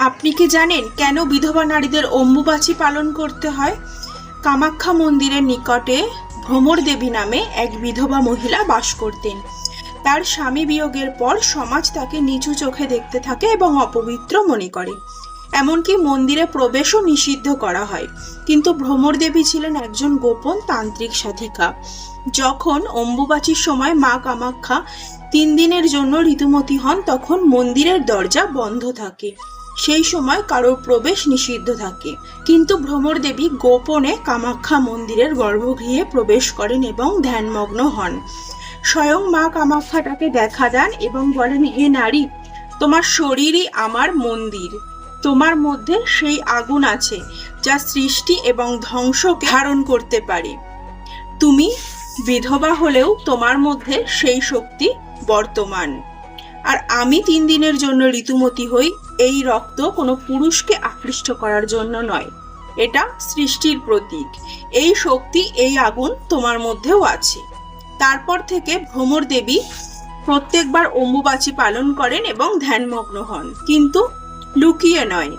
আপনি কি জানেন কেন বিধবা নারীদের অম্বুবাচী পালন করতে হয়? কামাখ্যা মন্দিরের নিকটে ভ্রমর দেবী নামে এক বিধবা মহিলা বাস করতেন। তার স্বামী বিয়োগের পর সমাজ তাকে নিচু চোখে দেখতে থাকে এবং অপবিত্র মনে করে। এমনকি মন্দিরে প্রবেশও নিষিদ্ধ করা হয়। কিন্তু ভ্রমর দেবী ছিলেন একজন গোপন তান্ত্রিক সাধিকা। যখন অম্বুবাচীর সময় মা কামাখ্যা তিন দিনের জন্য ঋতুমতী হন, তখন মন্দিরের দরজা বন্ধ থাকে। সেই সময় কারোর প্রবেশ নিষিদ্ধ থাকে। কিন্তু ভ্রমর দেবী গোপনে কামাখ্যা মন্দিরের গর্ভগৃহে প্রবেশ করেন এবং ধ্যানমগ্ন হন। স্বয়ং মা কামাখ্যা তাকে দেখা দেন এবং বলেন, হে নারী, তোমার শরীরই আমার মন্দির। তোমার মধ্যে সেই আগুন আছে যা সৃষ্টি এবং ধ্বংসকে ধারণ করতে পারে। তুমি বিধবা হলেও তোমার মধ্যে সেই শক্তি বর্তমান। আর আমি তিন দিনের জন্য ঋতুমতী হই, এই রক্ত কোনো পুরুষকে আকৃষ্ট করার জন্য নয়। এটা সৃষ্টির প্রতীক। এই শক্তি, এই আগুন তোমার মধ্যেও আছে। তারপর থেকে ভ্রমর দেবী প্রত্যেকবার অম্বুবাচী পালন করেন এবং ধ্যানমগ্ন হন। কিন্তু লুকিয়ে নয়,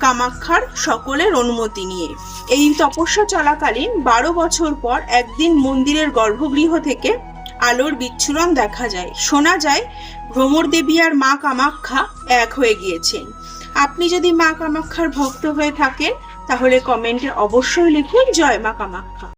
কামাক্ষার সকলের অনুমতি নিয়ে। এই তপস্যা চলাকালীন বারো বছর পর একদিন মন্দিরের গর্ভগৃহ থেকে আলোর বিচ্ছুরণ দেখা যায়। শোনা যায়, ভ্রমর দেবী আর মা কামাখ্যা এক হয়ে গিয়েছেন। আপনি যদি মা কামাখ্যার ভক্ত হয়ে থাকেন, তাহলে কমেন্টে অবশ্যই লিখুন, জয় মা কামাখ্যা।